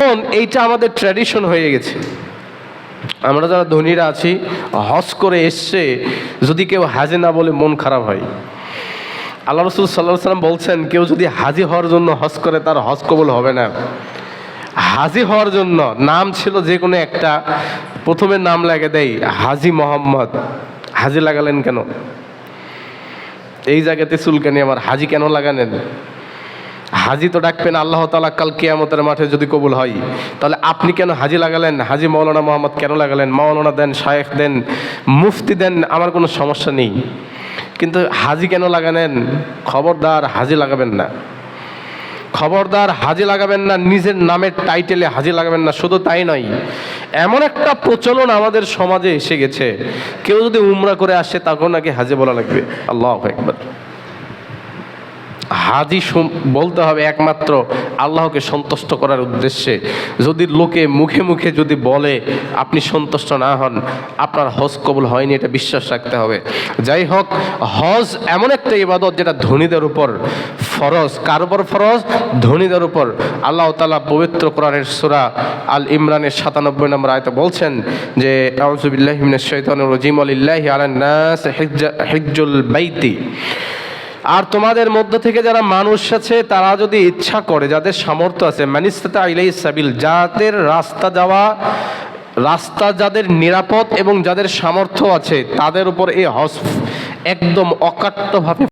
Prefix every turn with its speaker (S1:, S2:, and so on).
S1: এখন এইটা আমাদের ট্র্যাডিশন হয়ে গেছে। আমরা যারা ধনীরা আছি হজ করে এসছে, যদি কেউ হাজে না বলে মন খারাপ হয়। আল্লাহ রসুল সাল্লাহ সাল্লাম বলছেন, কেউ যদি হাজি হওয়ার জন্য হজ করে, তার হজ কবুল হবে না। হাজি হওয়ার জন্য নাম ছিল যে কোনো একটা, প্রথমে নাম লাগে দেয় হাজি মোহাম্মদ। হাজি লাগালেন কেন? এই জায়গাতে চুলকানি আমার হাজি কেন লাগালেন? হাজি তো ডাকবেন, আল্লাহ তালা কাল কেয়ামতের মাঠে যদি কবুল হয়। তাহলে আপনি কেন হাজি লাগালেন? হাজি মৌলানা মোহাম্মদ কেন লাগালেন? মৌলানা দেন, শায়েখ দেন, মুফতি দেন, আমার কোনো সমস্যা নেই। কিন্তু হাজি কেন লাগালেন? খবরদার হাজি লাগাবেন না। খবরদার হাজি লাগাবেন না, নিজের নামের টাইটেলে হাজি লাগাবেন না, শুধু তাই নয়, এমন একটা প্রচলন আমাদের সমাজে এসে গেছে। কেউ যদি উমরা করে আসে তখন নাকি হাজি বলা লাগবে। আল্লাহ একবার হাজি বলতে হবে একমাত্র আল্লাহকে সন্তুষ্ট করার উদ্দেশ্যে। যদি লোকে মুখে মুখে যদি বলে আপনি সন্তুষ্ট না হন, আপনার হজ কবুল হয়নি, এটা বিশ্বাস রাখতে হবে। যাই হোক, হজ এমন একটা ইবাদত যেটা ধনীদের উপর ফরজ। কার উপর ফরজ? ধনীদের উপর। আল্লাহ তালা পবিত্র কোরআনের সুরা আল ইমরানের সাতানব্বই নম্বর আয়তে বলছেন যে আউজুবিল্লাহিমিনের শৈতানুর রজিম। আলিল্লাহি আলান্নাস হিজ্জুল বাইতি। আর তোমাদের মধ্য থেকে যারা মানুষ আছে, তারা যদি ইচ্ছা করে, যাদের সামর্থ্য আছে ম্যানিস্তা ইলাই সাবিল, যাদের রাস্তা যাওয়া, রাস্তা যাদের নিরাপদ এবং যাদের সামর্থ্য আছে, তাদের উপর এই হস একদম অকাট্যভাবে